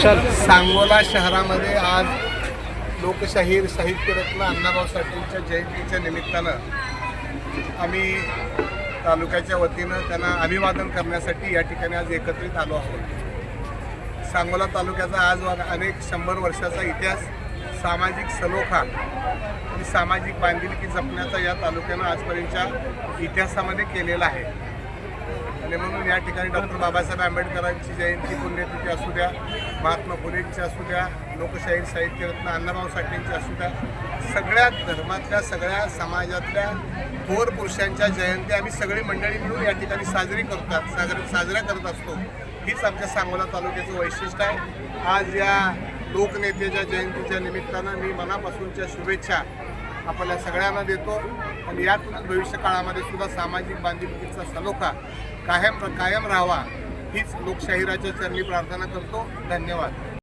सांगोला शहरामध्ये आज लोकशाहीर साहित्यरत्न अण्णाभाऊ साठेंच्या जयंतीच्या निमित्तानं आम्ही तालुक्याच्या वतीनं त्यांना अभिवादन करण्यासाठी या ठिकाणी आज एकत्रित आलो आहोत. सांगोला तालुक्याचा आज अनेक शंभर वर्षाचा इतिहास सामाजिक सलोखा आणि सामाजिक बांधिलकी जपण्याचा या तालुक्यानं आजपर्यंतच्या इतिहासामध्ये केलेला आहे. या ठिकाणी डॉक्टर बाबासाहेब आंबेडकरांची जयंती पुण्यतिथी असू द्या महात्मा फुलेंची असू द्या लोकशाहीर साहित्यरत्न अण्णाभाऊ साठेंची असू द्या सगळ्या धर्मातल्या सगळ्या समाजातल्या थोर पुरुषांच्या जयंती आम्ही सगळी मंडळी मिळून या ठिकाणी साजरी करतात साजर साजऱ्या करत असतो. हीच आमच्या सांगोला तालुक्याचं वैशिष्ट्य आहे. आज या लोकनेत्याच्या जयंतीच्या निमित्तानं मी मनापासूनच्या शुभेच्छा आपल्या सगळ्यांना देतो. आणि यातूनच भविष्य काळामध्ये सुद्धा सामाजिक बांधिलकीचा सलोखा कायम कायम राहावा हीच लोकशाहीराच्या चरणी प्रार्थना करतो. धन्यवाद.